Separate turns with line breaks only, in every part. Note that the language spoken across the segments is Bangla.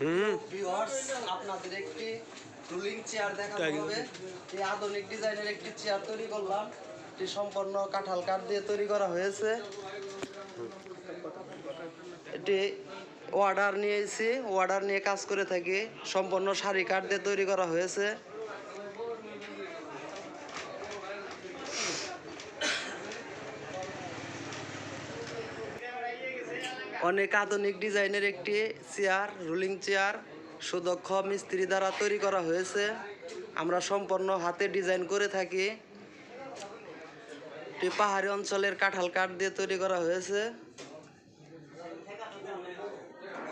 ভিউয়ার্স আপনাদের একটি রুলিং চেয়ার দেখানো
তাই
হবে। এই আধুনিক ডিজাইনের একটি চেয়ার তৈরি করলাম। এটি সম্পূর্ণ কাঁঠাল কাঠ দিয়ে তৈরি করা হয়েছে। এটি অর্ডার নিয়েছি। অর্ডার নিয়ে কাজ করে থাকি। সম্পূর্ণ শাড়ি কাঠ দিয়ে তৈরি করা হয়েছে। অনেক আধুনিক ডিজাইনের একটি চেয়ার, রুলিং চেয়ার, সুদক্ষ মিস্ত্রি দ্বারা তৈরি করা হয়েছে। আমরা সম্পূর্ণ হাতে ডিজাইন করে থাকি। পাহাড়ি অঞ্চলের কাঁঠাল কাঠ দিয়ে তৈরি করা হয়েছে।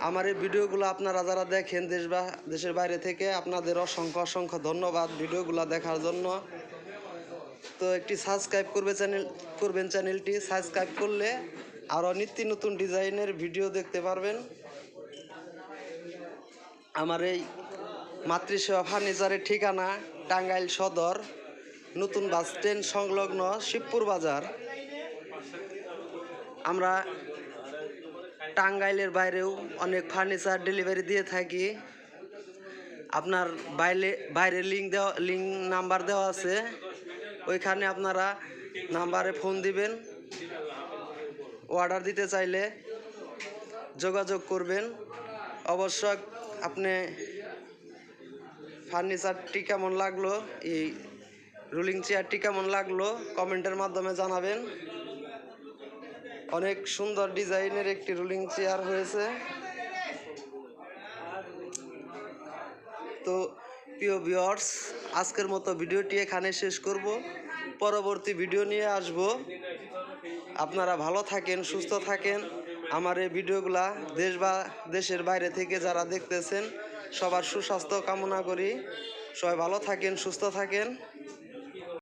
আমার এই ভিডিওগুলো আপনারা যারা দেখেন দেশ বা দেশের বাইরে থেকে, আপনাদের অসংখ্য অসংখ্য ধন্যবাদ ভিডিওগুলো দেখার জন্য। তো একটি সাবস্ক্রাইব করবে চ্যানেল করবেন চ্যানেলটি সাবস্ক্রাইব করলে আরও নিত্য নতুন ডিজাইনের ভিডিও দেখতে পারবেন। আমার এই মাতৃসেবা ফার্নিচারের ঠিকানা টাঙ্গাইল সদর, নতুন বাস স্ট্যান্ড সংলগ্ন শিবপুর বাজার। আমরা টাঙ্গাইলের বাইরেও অনেক ফার্নিচার ডেলিভারি দিয়ে থাকি। আপনার বাইরে বাইরে লিঙ্ক দেওয়া লিঙ্ক নাম্বার দেওয়া আছে। ওইখানে আপনারা নাম্বারে ফোন দিবেন। অর্ডার দিতে চাইলে যোগাযোগ করবেন। অবশ্য আপনি ফার্নিচারটি কেমন লাগল, এই রুলিং চেয়ারটি কেমন লাগল, কমেন্টের মাধ্যমে জানাবেন। অনেক সুন্দর ডিজাইনের একটি রুলিং চেয়ার হয়েছে। তো প্রিয় ভিউয়ার্স, আজকের মতো ভিডিওটি এখানে শেষ করব। পরবর্তী ভিডিও নিয়ে আসব। আপনারা ভালো থাকেন, সুস্থ থাকেন। আমার এই ভিডিওগুলা দেশ বা দেশের বাইরে থেকে যারা দেখতেছেন, সবার সুস্বাস্থ্য কামনা করি। সবাই ভালো থাকেন, সুস্থ থাকেন।